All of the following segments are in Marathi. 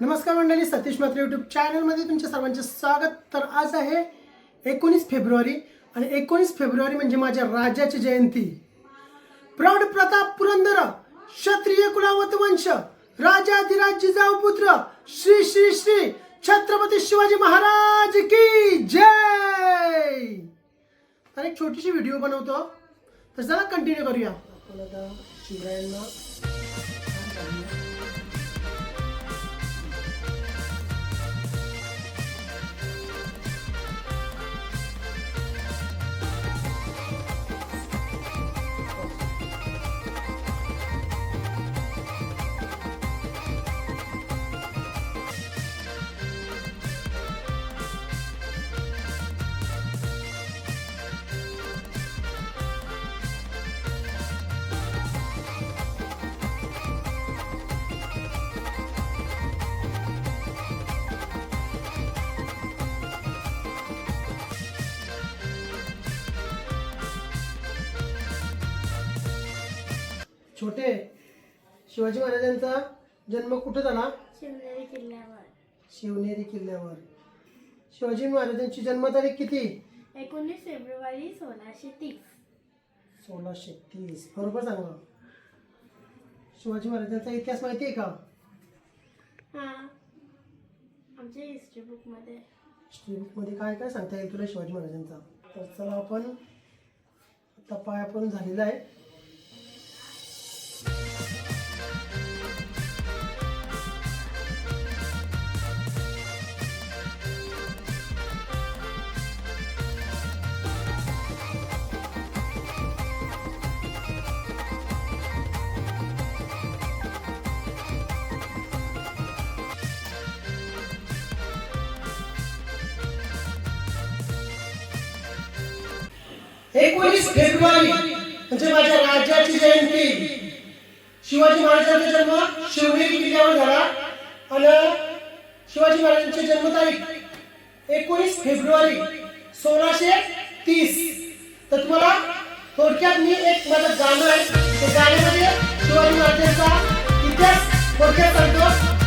नमस्कार मंडळी सतीश मात्र यूट्यूब चॅनलमध्ये तुमच्या सर्वांचे स्वागत. तर आज आहे एकोणीस फेब्रुवारी आणि एकोणीस फेब्रुवारी म्हणजे माझ्या राजाची जयंती. प्रौढ प्रताप पुरंदर क्षत्रिय कुलावत वंश राजाधिराज जिजाऊ पुत्र श्री श्री श्री छत्रपती शिवाजी महाराज की जय! तर एक छोटीशी व्हिडिओ बनवतो. तर चला कंटिन्यू करूया. छोटे शिवाजी महाराजांचा जन्म कुठं झाला? शिवनेरी किल्ल्यावर. शिवनेरी किल्ल्यावर. शिवाजी महाराजांची जन्मतारीख किती? एकोणीस फेब्रुवारी सोळाशे तीस. सोळाशे तीस. बरोबर सांगा. शिवाजी महाराजांचा इतिहास माहिती आहे का? हां. आमच्या हिस्ट्री बुकमध्ये हिस्ट्री बुकमध्ये काय काय सांगता येईल तुला शिवाजी महाराजांचा? तर चला आपण आता पाय आपण झालेला आहे. एकोणीस फेब्रुवारी म्हणजे माझ्या राज्याची जयंती. शिवाजी महाराजांचा जन्म शिवनेरी किल्ल्यावर झाला आणि शिवाजी महाराजांची जन्मतारीख एकोणीस फेब्रुवारी सोळाशे तीस. तर तुम्हाला थोडक्यात मी एक माझं गाणं आहे. ते गाण्यामध्ये शिवाजी महाराजांचा इतिहास थोडक्यात सांगतो.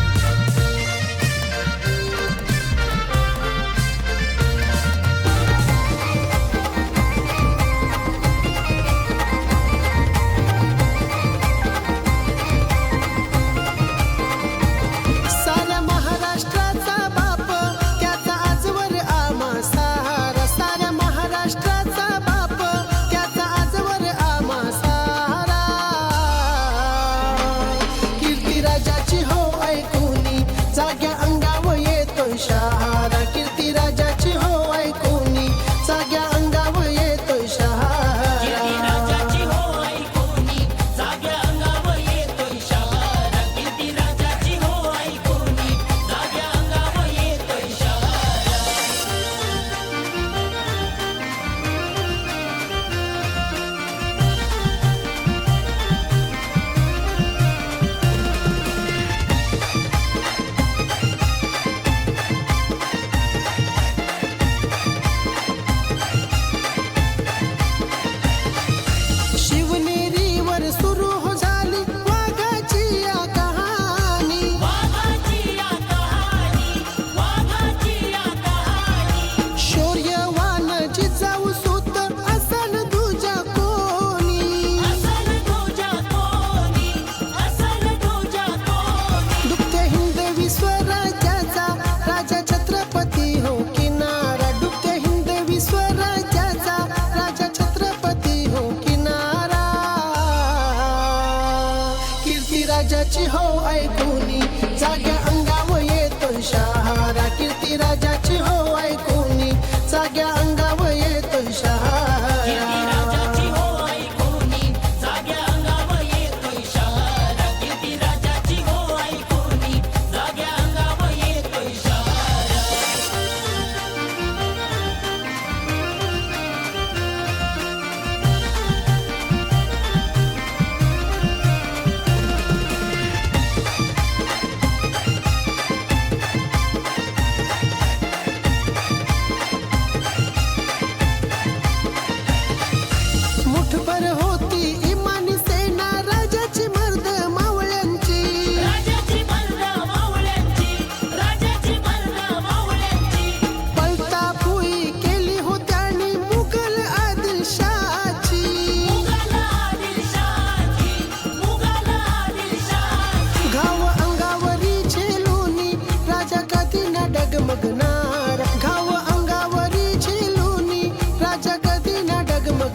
राजाची हो ऐकून जाग्या अंगावर येतो शहारा. कीर्ती राजा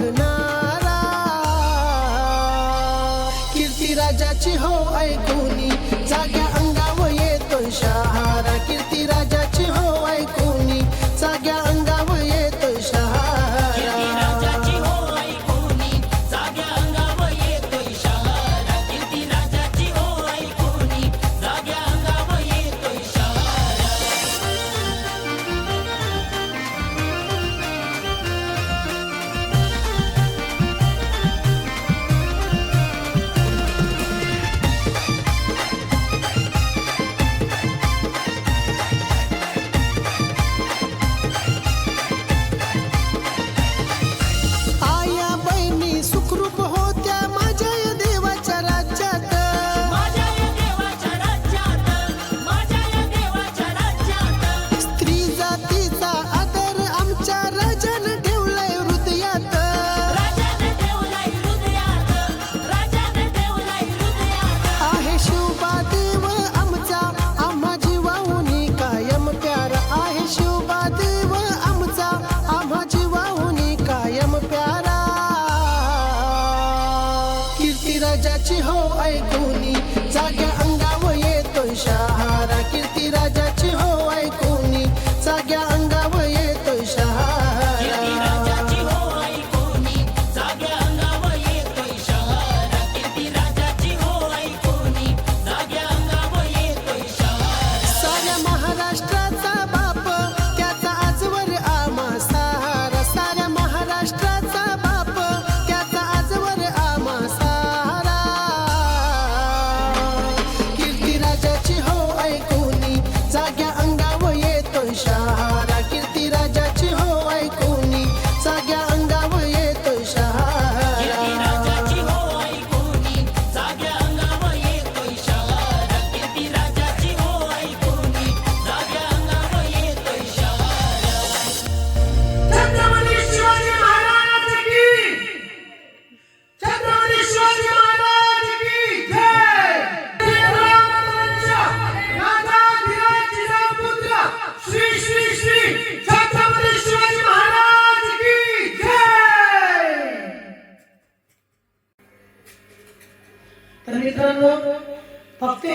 ऐकणारा कीर्ती राजाची हो ऐकून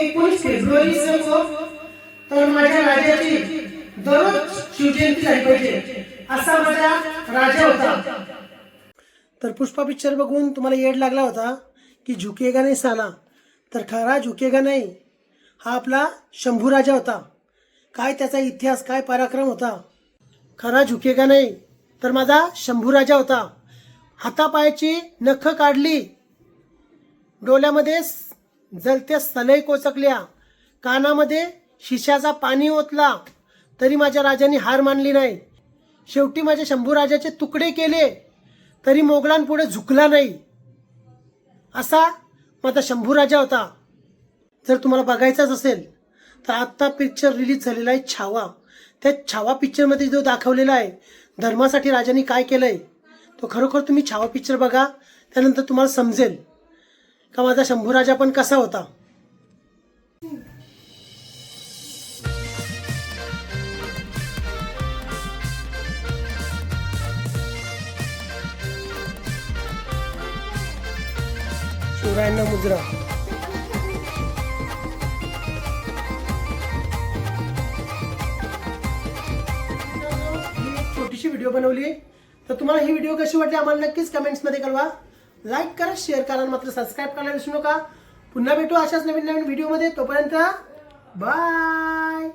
एकोणीस फेब्रुवारी तर माझ्या राजाची दररोज शिवजयंती झाली पाहिजे असा माझा राजा होता. तर पुष्पा पिक्चर बघून तुम्हाला येड लागला होता की झुकेगा नाही साला. तर खरा झुकेगा नाही हा आपला शंभू राजा होता. काय त्याचा इतिहास काय पराक्रम होता? खरा झुकेगा नाही तर माझा शंभू राजा होता. हातापायाची नख काढली. डोळ्यामध्ये जलत्या सलई कोचकल्या कानामध्ये शिशाचा पाणी ओतला. तरी माझ्या राजाने हार मानली नाही. शेवटी माझ्या शंभू राजाचे तुकडे केले. तरी मोगलांपुढे झुकला नाही. असा माझा शंभू राजा होता. जर तुम्हाला बघायचाच असेल तर आत्ता पिक्चर रिलीज झालेला आहे छावा. त्या छावा पिक्चरमध्ये जो दाखवलेला आहे धर्मासाठी राजाने काय केलं आहे तो खरोखर तुम्ही छावा पिक्चर बघा त्यानंतर तुम्हाला समजेल. का माझा शंभू राजा पण कसा होता? शिवरायांना मुद्रा. छोटीशी व्हिडिओ बनवली तर तुम्हाला ही व्हिडिओ कशी वाटली आम्हाला नक्कीच कमेंट्समध्ये कळवा. लाईक करा शेअर करा मात्र सबस्क्राईब करायला विसरू नका. पुन्हा भेटू अशाच नवीन नवीन व्हिडिओमध्ये तोपर्यंत बाय